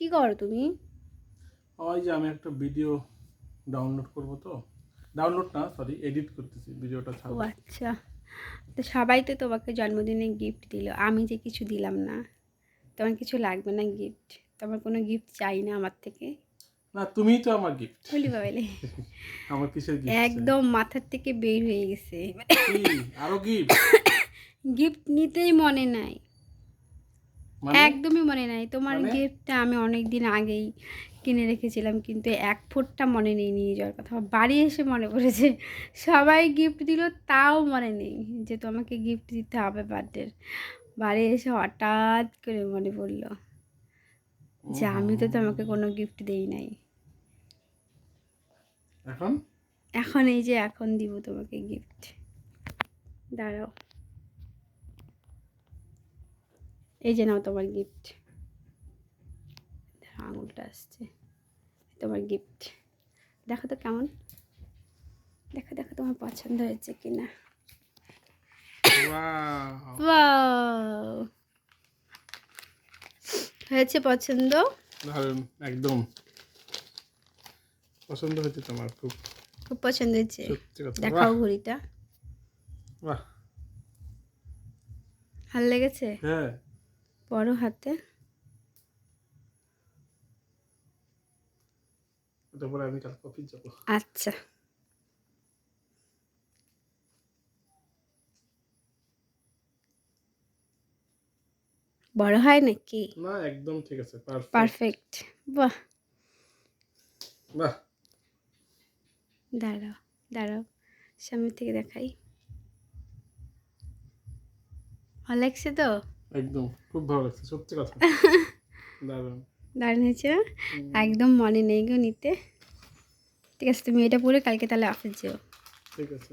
কি করো তুমি? ওই যে আমি একটা ভিডিও ডাউনলোড করব তো। ডাউনলোড না সরি এডিট করতেছি ভিডিওটা ও ছাড়ব আচ্ছা। তো সবাই তো তোমাকে জন্মদিনে গিফট দিল আমি যে কিছু দিলাম না। তোমার কিছু লাগবে না গিফট তোমার কোনো গিফট চাই না আমার থেকে? না তুমিই তো আমার গিফট বলি বাবাইলে আমার কিসের গিফট একদম মাথার থেকে বের হয়ে গেছে। আরও গিফট গিফট নিতেই মনে নাই। একদমই মনে নাই। তোমার মানে? গিফটটা আমি অনেক দিন আগেই কিনে রেখেছিলাম কিন্তু এক ফুটটা মনে নেই নিয়ে যাওয়ার কথা। বাড়ি এসে মনে পড়েছে সবাই গিফট দিল তাও মনে নেই যে তোমাকে গিফট দিতে হবে বার্থডের। বাড়ি এসে হঠাৎ করে মনে পড়ল যে আমি তো তোমাকে কোনো গিফট দেই নাই। এখন? এখন এই যে এখন দিব তোমাকে গিফট দাঁড়াও। এই যে নাও তোমার গিফট আঙুলটা আসছে। তোমার গিফট দেখো তো কেমন। দেখো দেখো তোমার পছন্দ হয়েছে কিনা! হয়েছে পছন্দ? একদম। পছন্দ হয়েছে তোমার খুব। খুব পছন্দ হয়েছে। দেখাও ঘড়িটা। বাহ। ভালো লেগেছে? হ্যাঁ। বড় হাতে। আমি কাল অফিস যাব। আচ্ছা। বড় হয় নাকি? না একদম ঠিক আছে পারফেক্ট পারফেক্ট বাহ। বাহ। দাঁড়াও দাঁড়াও সামনে থেকে দেখাই। ভালো লাগছে তো? একদম খুব ভালো লাগছে সত্যি কথা। দারুণ। দারুণ হয়েছে। একদম মনে নেই গো নিতে। ঠিক আছে তুমি এটা পরে কালকে তাহলে অফিস যেও। ঠিক আছে।